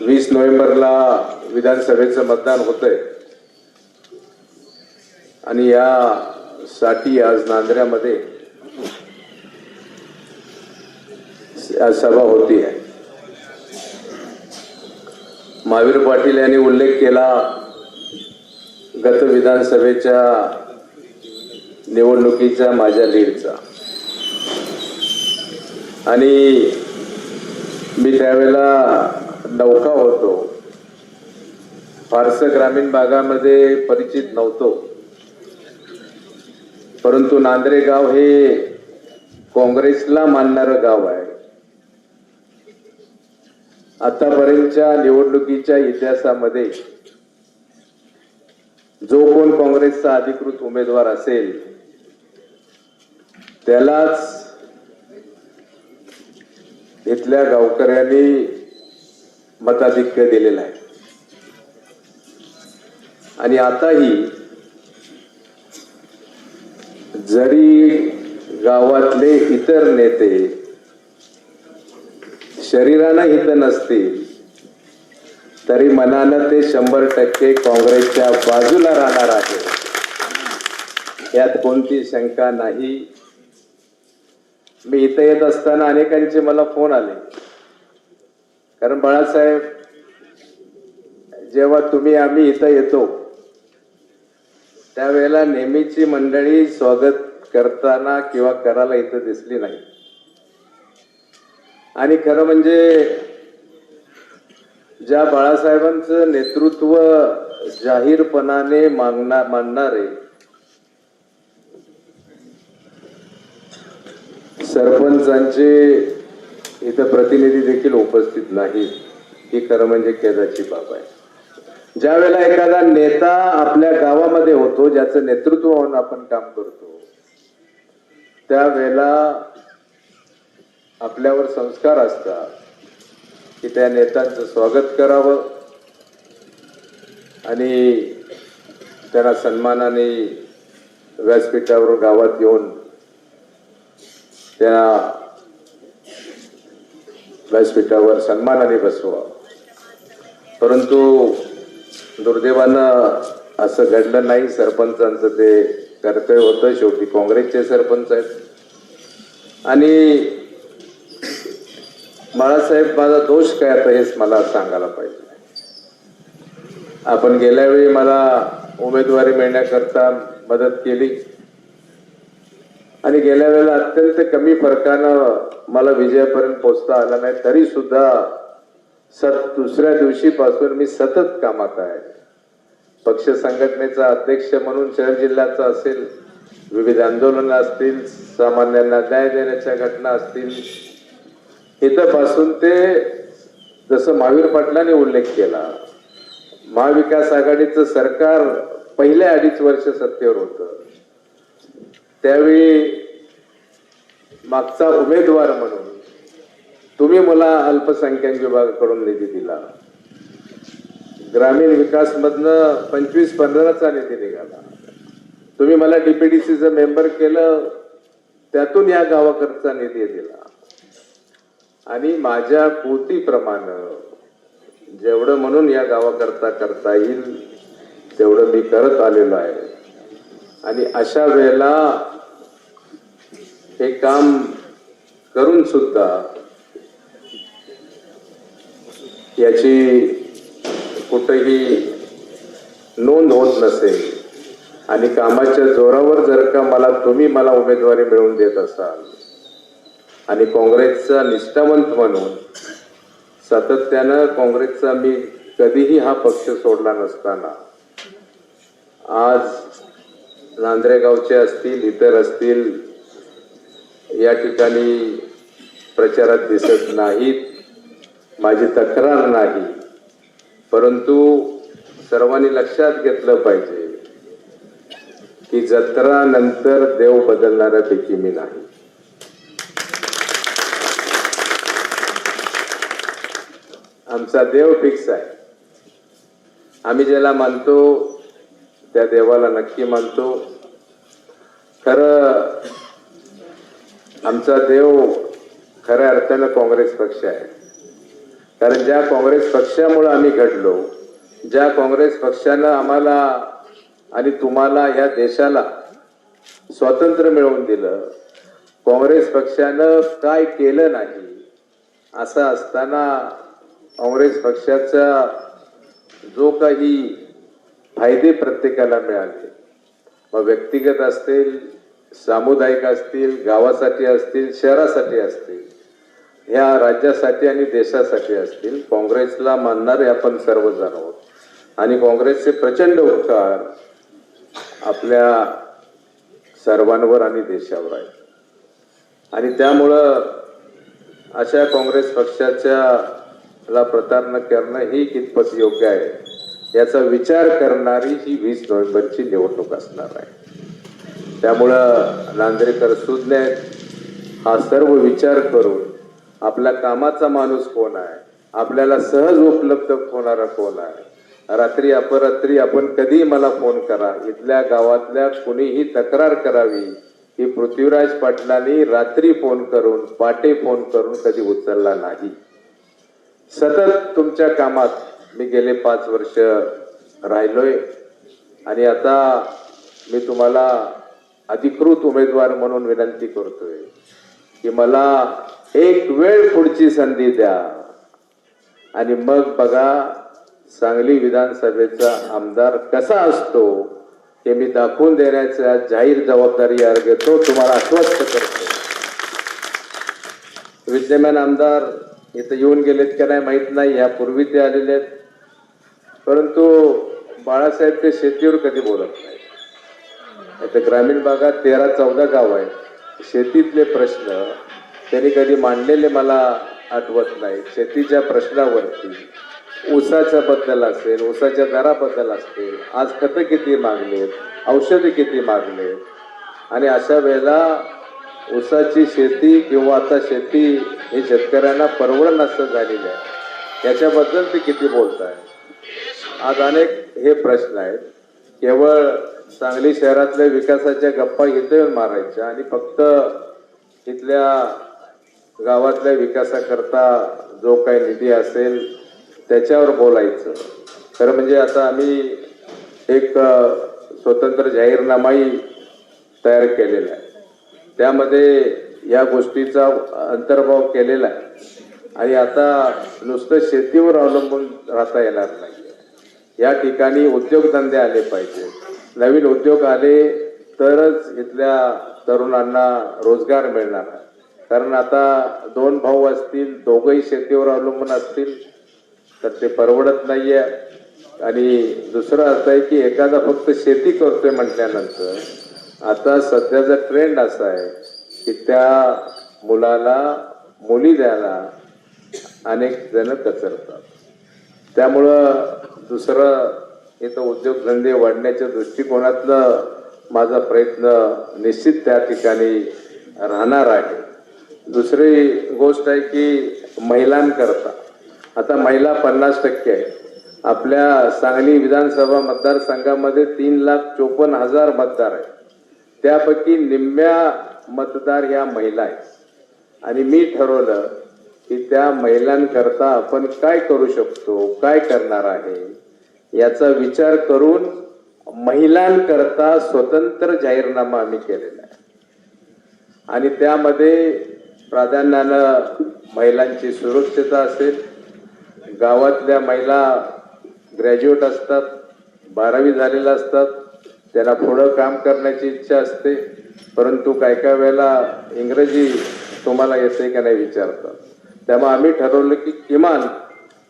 वीस नोव्हेंबरला विधानसभेचं मतदान होतंय. आणि यासाठी आज नांदऱ्यामध्ये सभा होती आहे महावीर पाटील यांनी उल्लेख केला गत विधानसभेच्या निवडणुकीचा माझ्या लीडचा. आणि मी त्यावेळेला नौका होतो. फारसं ग्रामीण भागामध्ये परिचित नव्हतो. परंतु नांद्रे गाव हे काँग्रेसला मानणारं गाव आहे. आतापर्यंतच्या निवडणुकीच्या इतिहासामध्ये जो कोण काँग्रेसचा अधिकृत उमेदवार असेल त्यालाच इथल्या गावकऱ्यांनी मताधिक्य दिलेलं आहे. आणि आताही जरी गावातले इतर नेते शरीरानं हित नसतील तरी मनानं ते शंभर टक्के काँग्रेसच्या बाजूला राहणार आहे यात कोणती शंका नाही. मी इथं येत असताना अनेकांचे मला फोन आले. कारण बाळासाहेब जेव्हा तुम्ही आम्ही इथं येतो त्यावेळेला नेहमीची मंडळी स्वागत करताना किंवा करायला इथं दिसली नाही. आणि खरं म्हणजे ज्या बाळासाहेबांचं नेतृत्व जाहीरपणाने मागणार मांडणारे सरपंचांचे इथं प्रतिनिधी देखील उपस्थित नाहीत. ही खरं म्हणजे केदाची बाब आहे. ज्या वेळेला एखादा नेता आपल्या गावामध्ये होतो ज्याचं नेतृत्व होऊन आपण काम करतो त्यावेळेला आपल्यावर संस्कार असतात की त्या नेत्यांचं स्वागत करावं आणि त्यांना सन्मानाने व्यासपीठावर गावात येऊन त्या व्यासपीठावर सन्मानाने बसवा. परंतु दुर्दैवानं असं घडलं नाही. सरपंचांचं ते कर्तव्य होतं. शेवटी काँग्रेसचे सरपंच आहेत. आणि बाळासाहेब माझा दोष काय आता हेच मला सांगायला पाहिजे. आपण गेल्या वेळी मला उमेदवारी मिळण्याकरता मदत केली. आणि गेल्या वेळेला अत्यंत कमी फरकानं मला विजयापर्यंत पोहोचता आला नाही तरी सुद्धा सत दुसऱ्या दिवशीपासून मी सतत कामात आहे. पक्ष संघटनेचा अध्यक्ष म्हणून शहर जिल्ह्याचा असेल विविध आंदोलनं असतील सामान्यांना न्याय देण्याच्या घटना असतील इथपासून ते जसं महावीर पाटलांनी उल्लेख केला महाविकास आघाडीचं सरकार पहिल्या अडीच वर्ष सत्तेवर होतं. त्यावेळी मागचा उमेदवार म्हणून तुम्ही मला अल्पसंख्याक विभागाकडून निधी दिला. ग्रामीण विकास मधनं पंचवीस पंधराचा निधी निघाला. तुम्ही मला डीपीडीसीचं मेंबर केलं त्यातून या गावाकडचा निधी दिला. आणि माझ्या कृतीप्रमाणे जेवढं म्हणून या गावाकरता करता येईल तेवढं मी करत आलेलो आहे. आणि अशा वेळेला हे काम करून सुद्धा याची कुठेही नोंद होत नसेल. आणि कामाच्या जोरावर जर का मला तुम्ही मला उमेदवारी मिळवून देत असाल. आणि काँग्रेसचा निष्ठावंत म्हणून सातत्यानं काँग्रेसचा मी कधीही हा पक्ष सोडला नसताना आज नांद्रेगावचे असतील इतर असतील या ठिकाणी प्रचारात दिसत नाहीत माझी तक्रार नाही. परंतु सर्वांनी लक्षात घेतलं पाहिजे की जत्रा नंतर देव बदलणाऱ्यापैकी मी नाही. आमचा देव फिक्स आहे. आम्ही ज्याला मानतो त्या देवाला नक्की मानतो. खरं आमचा देव खऱ्या अर्थानं काँग्रेस पक्ष आहे. कारण ज्या काँग्रेस पक्षामुळं आम्ही घडलो ज्या काँग्रेस पक्षानं आम्हाला आणि तुम्हाला या देशाला स्वातंत्र्य मिळवून दिलं काँग्रेस पक्षानं काय केलं नाही असं असताना काँग्रेस पक्षाचा जो काही फायदे प्रत्येकाला मिळाले. मग व्यक्तिगत असतील सामुदायिक असतील गावासाठी असतील शहरासाठी असतील ह्या राज्यासाठी आणि देशासाठी असतील काँग्रेसला मानणारे आपण सर्वजण आहोत. आणि काँग्रेसचे प्रचंड उपकार आपल्या सर्वांवर आणि देशावर आहेत आणि त्यामुळं अशा काँग्रेस पक्षाच्या ला प्रतारणा करणं ही कितपत योग्य आहे याचा विचार करणारी ही वीस नोव्हेंबरची निवडणूक असणार आहे. त्यामुळं लांजरेकर सुजले हा सर्व विचार करून आपल्या कामाचा माणूस कोण आहे? आपल्याला सहज उपलब्ध होणारा कोण आहे? रात्री अपरात्री आपण कधी मला फोन करा. इथल्या गावातल्या कुणीही तक्रार करावी ही पृथ्वीराज पाटलांनी रात्री फोन करून पाटे फोन करून कधी उचलला नाही. सतत तुमच्या कामात मी गेले पाच वर्ष राहिलोय. आणि आता मी तुम्हाला अधिकृत उमेदवार म्हणून विनंती करतोय की मला एक वेळ पुढची संधी द्या. आणि मग बघा सांगली विधानसभेचा आमदार कसा असतो हे मी दाखवून देण्याचा जाहीर जबाबदारी अर्ज घेतो. तुम्हाला आश्वस्त करतो. विद्यमान आमदार इथं येऊन गेलेत का नाही माहीत नाही यापूर्वी ते आलेले आहेत. परंतु बाळासाहेब ते शेतीवर कधी बोलत नाही आता ग्रामीण भागात तेरा चौदा गाव आहे शेतीतले प्रश्न त्यांनी कधी मांडलेले मला आठवत नाही शेतीच्या प्रश्नावरती ऊसाच्या बद्दल असेल ऊसाच्या दराबद्दल असतील आज खतं किती मागलेत औषधे किती मागलेत आणि अशा वेळेला ऊसाची शेती किंवा आता शेती हे शेतकऱ्यांना परवडण असं झालेली आहे. याच्याबद्दल ते किती बोलत आहे आज अनेक हे प्रश्न आहेत. केवळ सांगली शहरातल्या विकासाच्या गप्पा इथे येऊन मारायच्या आणि फक्त इथल्या गावातल्या विकासाकरता जो काही निधी असेल त्याच्यावर बोलायचं. खरं म्हणजे आता आम्ही एक स्वतंत्र जाहीरनामाही तयार केलेला आहे. त्यामध्ये या गोष्टीचा अंतर्भाव केलेला आहे. आणि आता नुसतं शेतीवर अवलंबून राहता येणार नाही या ठिकाणी उद्योगधंदे आले पाहिजेत. नवीन उद्योग आले तरच इथल्या तरुणांना रोजगार मिळणार. कारण आता दोन भाऊ असतील दोघंही शेतीवर अवलंबून असतील तर ते परवडत नाहीये. आणि दुसरं असं आहे की एखादा फक्त शेती करतोय म्हटल्यानंतर आता सध्याचा ट्रेंड असा आहे की त्या मुलाला मुली द्यायला अनेक जण कचरतात. त्यामुळं दुसरं इथं उद्योगधंदे वाढण्याच्या दृष्टिकोनातनं माझा प्रयत्न निश्चित त्या ठिकाणी राहणार आहे. दुसरी गोष्ट आहे की महिलांकरता. आता महिला पन्नास टक्के आहे. आपल्या सांगली विधानसभा मतदारसंघामध्ये तीन लाख चोपन्न हजार मतदार आहेत. त्यापैकी निम्म्या मतदार ह्या महिला आहेत. आणि मी ठरवलं की त्या महिलांकरता आपण काय करू शकतो काय करणार आहे? याचा विचार करून महिलांकरता स्वतंत्र जाहीरनामा आम्ही केलेला आहे. आणि त्यामध्ये प्राधान्यानं महिलांची सुरक्षितता असेल गावातल्या महिला ग्रॅज्युएट असतात बारावी झालेल्या असतात त्यांना पुढं काम करण्याची इच्छा असते परंतु काय काय वेळेला इंग्रजी तुम्हाला येते का नाही विचारतात. त्यामुळे आम्ही ठरवलं की किमान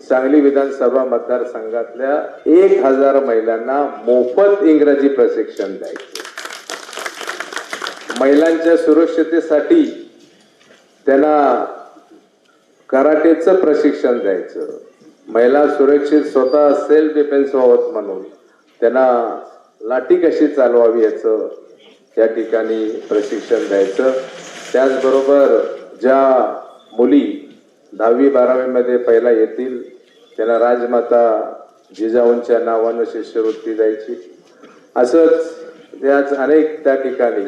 सांगली विधानसभा मतदारसंघातल्या एक हजार महिलांना मोफत इंग्रजी प्रशिक्षण द्यायचे. महिलांच्या सुरक्षतेसाठी त्यांना कराटेचं प्रशिक्षण द्यायचं. महिला सुरक्षित स्वतः सेल्फ डिफेन्स व्हावत म्हणून त्यांना लाठी कशी चालवावी याचं त्या ठिकाणी प्रशिक्षण द्यायचं. त्याचबरोबर ज्या मुली दहावी बारावीमध्ये पहिला येतील. त्यांना राजमाता जिजाऊंच्या नावानं शिष्यवृत्ती द्यायची. असंच त्याच अनेक त्या ठिकाणी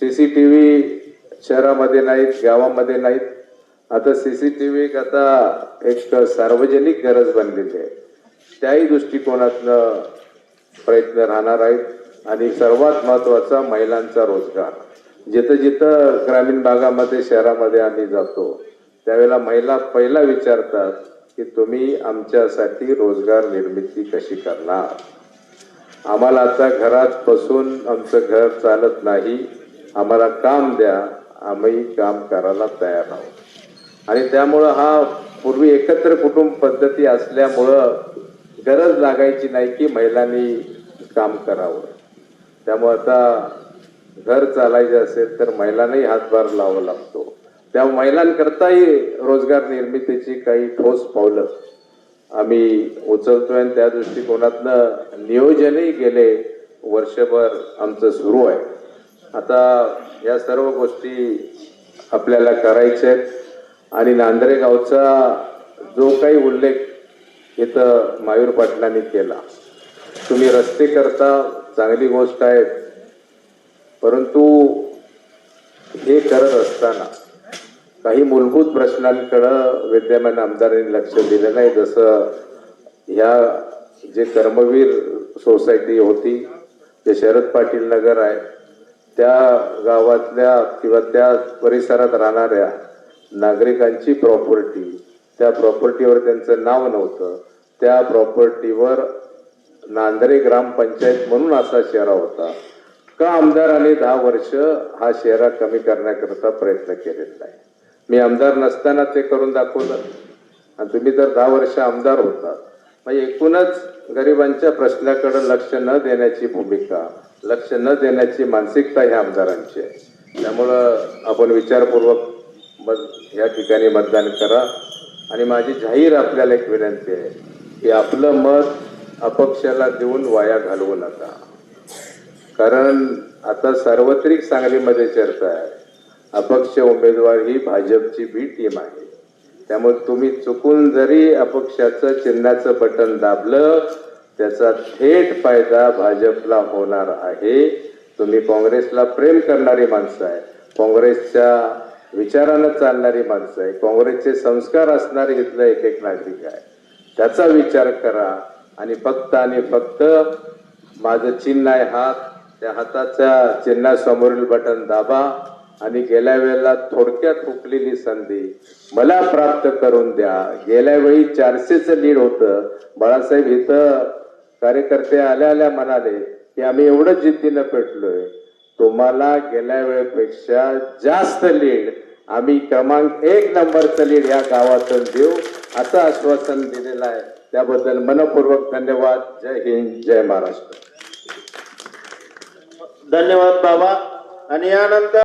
सी सी टी व्ही शहरामध्ये नाहीत गावामध्ये नाहीत. आता सी सी टी व्ही आता एक सार्वजनिक गरज बनलेली आहे. त्याही दृष्टिकोनातनं प्रयत्न राहणार आहेत. आणि सर्वात महत्त्वाचा महिलांचा रोजगार. जिथं जिथं ग्रामीण भागामध्ये शहरामध्ये आम्ही जातो त्यावेळेला महिला पहिला विचारतात की तुम्ही आमच्यासाठी रोजगार निर्मिती कशी करणार? आम्हाला आता घरात बसून आमचं घर चालत नाही. आम्हाला काम द्या. आम्ही काम करायला तयार आहोत. आणि त्यामुळं हा पूर्वी एकत्र कुटुंब पद्धती असल्यामुळं गरज लागायची नाही की महिलांनी काम करावं. त्यामुळं आता घर चालायचं असेल तर महिलांनाही हातभार लावावा लागतो. त्या महिलांकरताही रोजगार निर्मितीची काही ठोस पावलं. आम्ही उचलतोय आणि त्या दृष्टिकोनातनं नियोजनही गेले वर्षभर आमचं सुरू आहे. आता या सर्व गोष्टी आपल्याला करायच्या आहेत. आणि नांदरे गावचा जो काही उल्लेख इथं मायूर पाटलांनी केला तुम्ही रस्ते करता चांगली गोष्ट आहे. परंतु हे करत असताना काही मूलभूत प्रश्नांकडं विद्यमान आमदारांनी लक्ष दिलं नाही. जसं ह्या जे कर्मवीर सोसायटी होती जे शरद पाटील नगर आहे त्या गावातल्या किंवा त्या परिसरात राहणाऱ्या नागरिकांची प्रॉपर्टी त्या प्रॉपर्टीवर त्यांचं नाव नव्हतं. त्या प्रॉपर्टीवर नांदरे ग्रामपंचायत म्हणून असा शेरा होता. का आमदाराने दहा वर्ष हा शेरा कमी करण्याकरता प्रयत्न केलेला नाही? मी आमदार नसताना ते करून दाखवलं. आणि तुम्ही तर दहा वर्ष आमदार होता. मग एकूणच गरिबांच्या प्रश्नाकडे लक्ष न देण्याची भूमिका लक्ष न देण्याची मानसिकता ह्या आमदारांची आहे. त्यामुळं आपण विचारपूर्वक मत या ठिकाणी मतदान करा. आणि माझी जाहीर आपल्याला एक विनंती आहे की आपलं मत अपक्षाला देऊन वाया घालवू नका. कारण आता सार्वत्रिक सांगलीमध्ये चर्चा आहे. अपक्ष उमेदवार ही भाजपची बी टीम आहे. त्यामुळे तुम्ही चुकून जरी अपक्षाचं चिन्हाचं बटन दाबलं त्याचा थेट फायदा भाजपला होणार आहे. तुम्ही काँग्रेसला प्रेम करणारी माणसं आहे. काँग्रेसच्या विचारानं चालणारी माणसं आहे. काँग्रेसचे संस्कार असणारे इथलं एक एक नागरिक आहे. त्याचा विचार करा आणि फक्त आणि फक्त माझं चिन्ह आहे हात त्या हाताच्या चिन्हासमोरील बटन दाबा. आणि गेल्या वेळेला थोडक्यात हुकलेली संधी मला प्राप्त करून द्या. गेल्या वेळी चारशेचं लीड होतं. बाळासाहेब इथं कार्यकर्ते आल्या आल्या म्हणाले की आम्ही एवढं जिद्दीनं पेटलोय. तुम्हाला गेल्या वेळेपेक्षा जास्त लीड आम्ही क्रमांक एक नंबरचं लीड या गावातून देऊ असं आश्वासन दिलेलं आहे. त्याबद्दल मनपूर्वक धन्यवाद. जय हिंद. जय महाराष्ट्र. धन्यवाद बाबा. आणि यानंतर